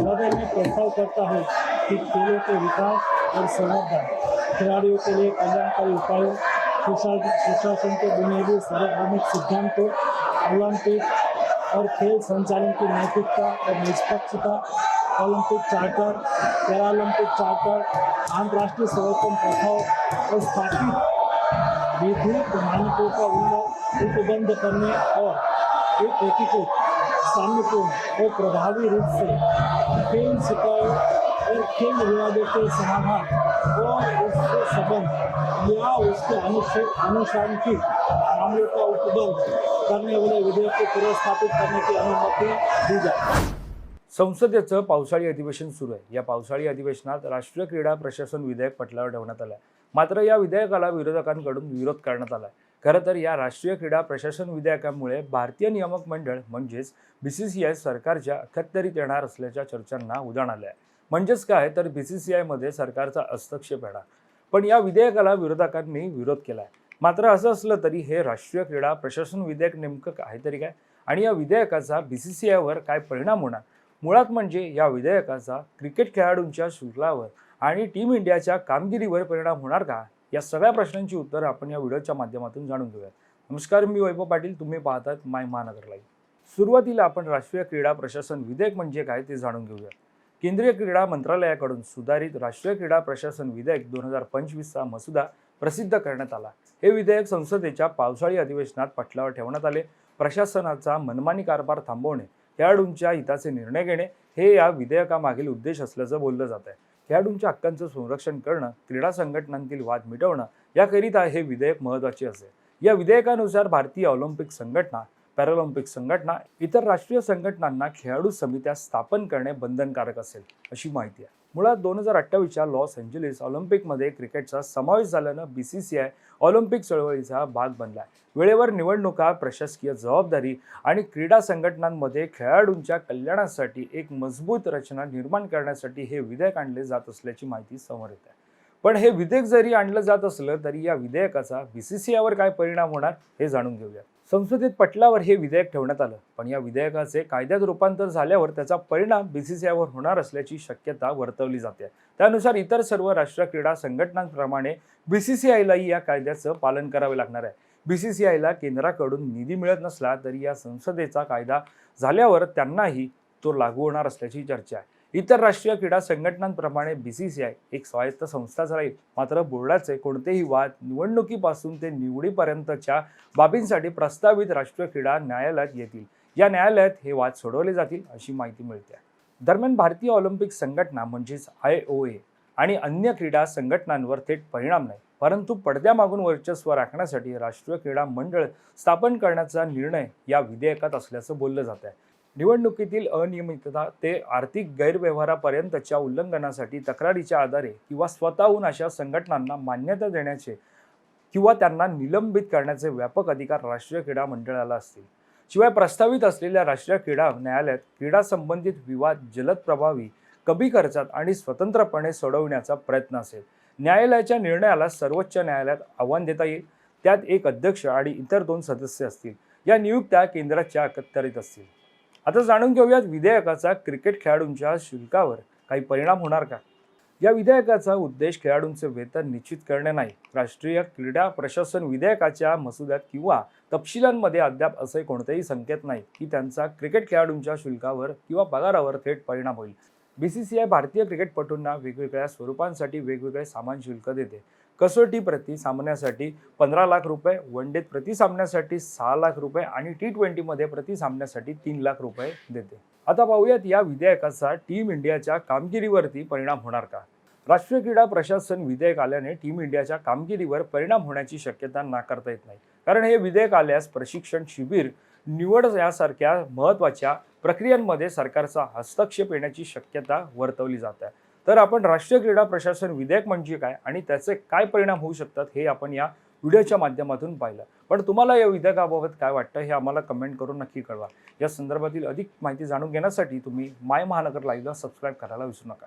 मगर मैं प्रस्ताव करता हूँ कि खेलों के विकास और संवर्धन खिलाड़ियों के लिए कल्याणकारी उपायों सुशा- सुशासन के बुनियादी सार्वभौमिक सिद्धांतों, ओलंपिक और खेल संचालन की नैतिकता और निष्पक्षता, ओलंपिक चार्टर, पैरालंपिक चार्टर, अंतर्राष्ट्रीय सर्वोत्तम प्रथाओं और स्थापित विधि मानकों का उपबंध करने और एक एकीकृत सामने को वो प्रभावी रूप से खेल शिकायत और खेल विवादों के समाधान और उसके संबंध या उसके अनुच्छेद अनुसांख्यिक मामलों का उपबंध करने वाले विधेयक को पुनर्स्थापित करने की अनुमति दी जाए। संसदेचं पावसाळी अधिवेशन सुरू आहे. या पावसाळी अधिवेशनात राष्ट्रीय क्रीडा प्रशासन विधेयक पटलावर ठेवण्यात आलं आहे मात्र या विधेयकाला विरोधकांकडून विरोध करण्यात आला आहे खरं तर या राष्ट्रीय क्रीडा प्रशासन विधेयकामुळे भारतीय नियामक मंडळ म्हणजेच बी सी सी आय सरकारच्या अखत्यारीत येणार असल्याच्या चर्चांना उदाहरण आलं आहे म्हणजेच काय? तर बी सी सी आयमध्ये सरकारचा हस्तक्षेप येणार. पण या विधेयकाला विरोधकांनी विरोध केला आहे मात्र असं असलं तरी हे राष्ट्रीय क्रीडा प्रशासन विधेयक नेमकं काय तरी काय? आणि या विधेयकाचा बी सी सी आयवर काय परिणाम होणार? मुळात म्हणजे या विधेयकाचा क्रिकेट खेळाडूंच्या शुल्कावर आणि टीम इंडियाच्या कामगिरीवर परिणाम होणार का? या सगळ्या प्रश्नांची उत्तरं आपण या व्हिडिओच्या माध्यमातून जाणून घेऊया नमस्कार मी वैभव पाटील. तुम्ही पाहतात माय महानगर लाईव्ह. सुरुवातीला आपण राष्ट्रीय क्रीडा प्रशासन विधेयक म्हणजे काय ते जाणून घेऊया केंद्रीय क्रीडा मंत्रालयाकडून सुधारित राष्ट्रीय क्रीडा प्रशासन विधेयक दोन हजार पंचवीसचा मसुदा प्रसिद्ध करण्यात आला. हे विधेयक संसदेच्या पावसाळी अधिवेशनात पटलावर ठेवण्यात आले. प्रशासनाचा मनमानी कारभार थांबवणे खेळाडूंच्या हिताचे निर्णय घेणे हे या विधेयकामागील उद्देश असल्याचं बोललं जात आहे खेळाडूंच्या हक्कांचं संरक्षण करणं क्रीडा संघटनांतील वाद मिटवणं याकरिता हे विधेयक महत्त्वाचे असेल. या विधेयकानुसार भारतीय ऑलिम्पिक संघटना पॅरालिम्पिक संघटना इतर राष्ट्रीय संघटनांना खेळाडू समित्या स्थापन करणे बंधनकारक असेल अशी माहिती आहे. मुळात दोन हजार अठ्ठावीसच्या लॉस एंजलिस ऑलिम्पिकमध्ये क्रिकेटचा समावेश झाल्यानं B C C I Olympic चळवळीचा भाग बनला वेळेवर निवडणुका प्रशासकीय जबाबदारी आणि क्रीडा संघटनांमध्ये खेळाडूंच्या कल्याणासाठी एक मजबूत रचना निर्माण करण्यासाठी हे विधेयक आणले जात असल्याची माहिती समोर येत आहे. पण हे विधेयक जरी आणलं जात असलं तरी या विधेयकाचा बी सी सी आयवर काय परिणाम होणार हे जाणून घेऊया संसदेत पटलावर हे विधेयक ठेवण्यात आलं. पण या विधेयकाचे कायद्यात रूपांतर झाल्यावर त्याचा परिणाम बी सी सी आयवर होणार असल्याची शक्यता वर्तवली जाते. त्यानुसार इतर सर्व राष्ट्रीय क्रीडा संघटनांप्रमाणे बी सी सी आयलाही या कायद्याचं पालन करावे लागणार आहे. बी सी सी आयला केंद्राकडून निधी मिळत नसला तरी या संसदेचा कायदा झाल्यावर त्यांनाही तो लागू होणार असल्याची चर्चा आहे. इतर राष्ट्रीय क्रीडा संघटनांप्रमाणे बी सी सी आय एक स्वायत्त संस्थाच राहील मात्र बोर्डाचे कोणतेही वाद निवडणुकीपासून ते निवडीपर्यंतच्या बाबींसाठी प्रस्तावित राष्ट्रीय क्रीडा न्यायालयात येतील. या न्यायालयात हे वाद सोडवले जातील अशी माहिती मिळते. दरम्यान भारतीय ऑलिम्पिक संघटना म्हणजेच आय ओ ए आणि अन्य क्रीडा संघटनांवर थेट परिणाम नाही. परंतु पडद्यामागून वर्चस्व राखण्यासाठी राष्ट्रीय क्रीडा मंडळ स्थापन करण्याचा निर्णय या विधेयकात असल्याचं बोललं जात आहे निवडणुकीतील अनियमितता ते आर्थिक गैरव्यवहारापर्यंतच्या उल्लंघनासाठी तक्रारीच्या आधारे किंवा स्वतःहून अशा संघटनांना मान्यता देण्याचे किंवा त्यांना निलंबित करण्याचे व्यापक अधिकार राष्ट्रीय क्रीडा मंडळाला असतील. शिवाय प्रस्तावित असलेल्या राष्ट्रीय क्रीडा न्यायालयात क्रीडा संबंधित विवाद जलद प्रभावी कमी खर्चात आणि स्वतंत्रपणे सोडवण्याचा प्रयत्न असेल. न्यायालयाच्या निर्णयाला सर्वोच्च न्यायालयात आव्हान देता येईल. त्यात एक अध्यक्ष आणि इतर दोन सदस्य असतील. या नियुक्त्या केंद्राच्या अखत्यारीत असतील. आता जाणून घेऊयात विधेयकाचा क्रिकेट खेळाडूंच्या शुल्कावर. काही परिणाम होणार का? या विधेयकाचा उद्देश खेळाडूंचे वेतन निश्चित करणे नाही. राष्ट्रीय क्रीडा प्रशासन विधेयकाच्या मसुद्यात किंवा तपशिलांमध्ये अद्याप असे कोणतेही संकेत नाही की त्यांचा क्रिकेट खेळाडूंच्या शुल्कावर किंवा पगारावर थेट परिणाम होईल. बी सी सी आय भारतीय क्रिकेटपटूंना वेगवेगळ्या स्वरूपांसाठी वेगवेगळे सामान शुल्क देते. कसोटी प्रति सामन्यासाठी पंधरा लाख रुपये वन डेत प्रति सामन्यासाठी सहा लाख रुपये आणि टी ट्वेंटीमध्ये प्रति सामन्यासाठी तीन लाख रुपये देते. आता पाहूयात या विधेयकाचा टीम इंडियाच्या कामगिरीवरती परिणाम होणार का? राष्ट्रीय क्रीडा प्रशासन विधेयक आल्याने टीम इंडियाच्या कामगिरीवर परिणाम होण्याची शक्यता नाकारता येत नाही. कारण हे विधेयक आल्यास प्रशिक्षण शिबिर निवड यासारख्या महत्त्वाच्या प्रक्रियांमध्ये सरकारचा हस्तक्षेप येण्याची शक्यता वर्तवली जात आहे. तर आपण राष्ट्रीय क्रीडा प्रशासन विधेयक म्हणजे काय आणि त्याचे काय परिणाम होऊ शकतात हे आपण या व्हिडिओच्या माध्यमातून पाहिलं. पण तुम्हाला या विधेयकाबाबत काय वाटतं हे आम्हाला कमेंट करून नक्की कळवा. या संदर्भातील अधिक माहिती जाणून घेण्यासाठी तुम्ही माय महानगर लाईव्हला सबस्क्राईब करायला विसरू नका.